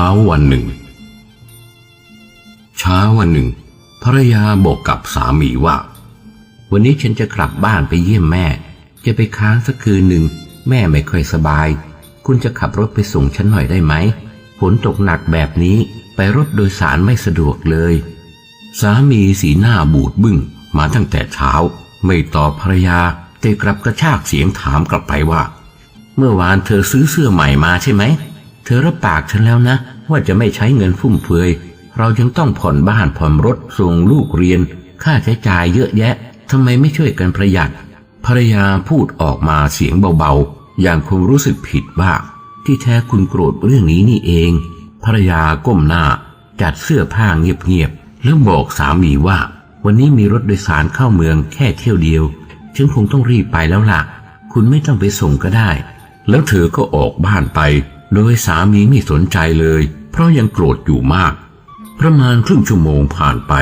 ช้าวันหนึ่ง เช้าวันหนึ่ง ภรรยาบอกกับสามีว่า วันนี้ฉันจะกลับบ้านไปเยี่ยมแม่ จะไปค้างสักคืนหนึ่ง แม่ไม่ค่อยสบาย คุณจะขับรถไปส่งฉันหน่อยได้ไหมฝนตกหนักแบบนี้ไปรถโดยสารไม่สะดวกเลย สามีสีหน้าบูดบึ้งมาตั้งแต่เช้า ไม่ตอบภรรยาแต่กลับกระชากเสียงถามกลับไปว่า เมื่อวานเธอซื้อเสื้อใหม่มาใช่ไหม เธอรับปากฉันแล้วนะ ว่าจะไม่ใช้เงินฟุ่มเฟือย เรายังต้องผ่อนบ้านผ่อนรถส่งลูกเรียน ค่าใช้จ่ายเยอะแยะทำไมไม่ช่วยกันประหยัด ภรรยาพูดออกมาเสียงเบาๆ อย่างคงรู้สึกผิดว่า ที่แท้คุณโกรธเรื่องนี้นี่เอง ภรรยาก้มหน้า จัดเสื้อผ้าเงียบๆแล้วบอกสามีว่า วันนี้มีรถโดยสารเข้าเมืองแค่เที่ยวเดียวฉันคงต้องรีบไปแล้วล่ะ คุณไม่ต้องไปส่งก็ได้ แล้วเธอก็ออกบ้านไป โดยสามีไม่สนใจเลย เพราะยังโกรธอยู่มาก ประมาณครึ่งชั่วโมงผ่านไป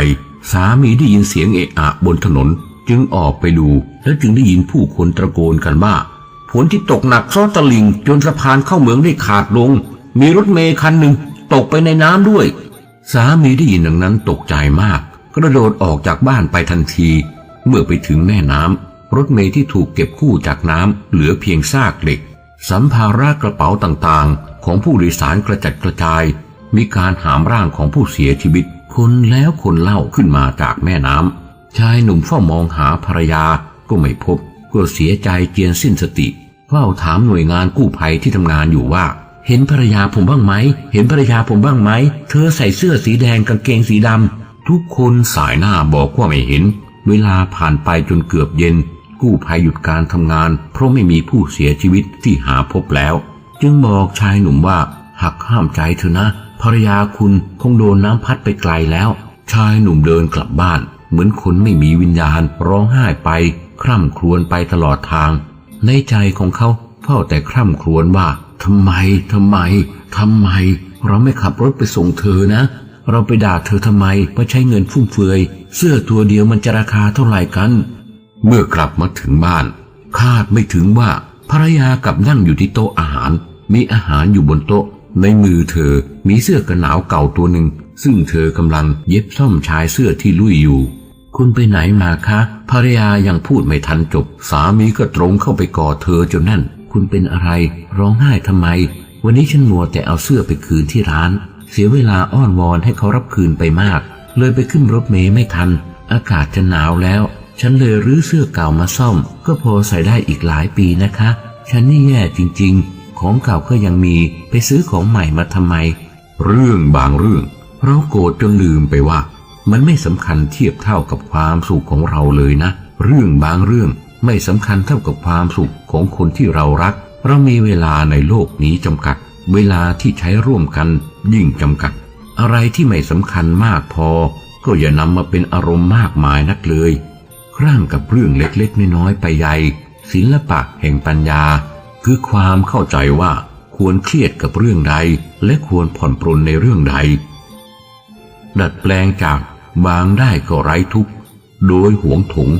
สามีได้ยินเสียงเอะอะบนถนน จึงออกไปดูแล้วจึงได้ยินผู้คนตะโกนกันว่าฝนที่ตกหนักซ้อตะลิงจนสะพานเข้าเมืองได้ขาดลง มีรถเมย์คันหนึ่งตกไปในน้ำด้วย สามีได้ยินดังนั้นตกใจมาก กระโดดออกจากบ้านไปทันที เมื่อไปถึงแม่น้ำรถเมย์ที่ถูกเก็บคู่จากน้ำเหลือเพียงซากเหล็ก สัมภาระกระเป๋าต่างๆ ของผู้โดยสารกระจัดกระจาย มีการหามร่างของผู้เสียชีวิต คนแล้วคนเล่าขึ้นมาจากแม่น้ำชายหนุ่มเฝ้ามองหาภรรยาก็ไม่พบ ก็เสียใจเจียนสิ้นสติเฝ้าถามหน่วยงานกู้ภัยที่ทำงานอยู่ว่า เห็นภรรยาผมบ้างไหม เห็นภรรยาผมบ้างไหม เธอใส่เสื้อสีแดงกางเกงสีดำทุกคนสายหน้าบอกว่าไม่เห็น เวลาผ่านไปจนเกือบเย็น กู้ภัยหยุดการทำงาน เพราะไม่มีผู้เสียชีวิตที่หาพบแล้ว จึงบอกชายหนุ่มว่าหักห้ามใจเถอะนะ ภรรยาคุณคงโดนน้ำพัดไปไกลแล้ว ชายหนุ่มเดินกลับบ้าน เหมือนคนไม่มีวิญญาณร้องไห้ไป คร่ำครวญไปตลอดทาง ในใจของเขาเฝ้าแต่คร่ำครวญว่าทำไมทำไมทำไม เราไม่ขับรถไปส่งเธอนะ เราไปด่าเธอทำไมเพราะใช้เงินฟุ่มเฟือย เสื้อตัวเดียวมันจะราคาเท่าไหร่กัน เมื่อกลับมาถึงบ้าน คาดไม่ถึงว่าภรรยากลับนั่งอยู่ที่โต๊ะอาหาร มีอาหารอยู่บนโต๊ะ ในมือเธอมีเสื้อกันหนาวเก่าตัวหนึ่ง ซึ่งเธอกำลังเย็บซ่อมชายเสื้อที่ลุยอยู่ คุณไปไหนมาคะ ภรรยายังพูดไม่ทันจบ สามีก็ตรงเข้าไปกอดเธอจนนั่น คุณเป็นอะไร ร้องไห้ทำไม วันนี้ฉันมัวแต่เอาเสื้อไปคืนที่ร้าน เสียเวลาอ้อนวอนให้เขารับคืนไปมาก เลยไปขึ้นรถเมย์ไม่ทัน อากาศจะหนาวแล้ว ฉันเลยรื้อเสื้อเก่ามาซ่อม ก็พอใส่ได้อีกหลายปีนะคะ ฉันนี่แย่จริงๆ ของเก่าก็ยังมีไปซื้อของใหม่มาทำไม เรื่องบางเรื่อง เราโกรธจนลืมไปว่า มันไม่สำคัญเทียบเท่ากับความสุขของเราเลยนะ เรื่องบางเรื่องไม่สำคัญเท่ากับความสุขของคนที่เรารัก เรามีเวลาในโลกนี้จำกัด เวลาที่ใช้ร่วมกันยิ่งจำกัด อะไรที่ไม่สำคัญมากพอ ก็อย่านำมาเป็นอารมณ์มากมายนักเลย คร่างกับเรื่องเล็กๆน้อยๆไปใหญ่ศิลปะแห่งปัญญา คือความเข้าใจว่าควรเครียดกับเรื่องใด และควรผ่อนปรนในเรื่องใด ดัดแปลงจากบางได้ก็ไร้ทุกโดยหวงถุง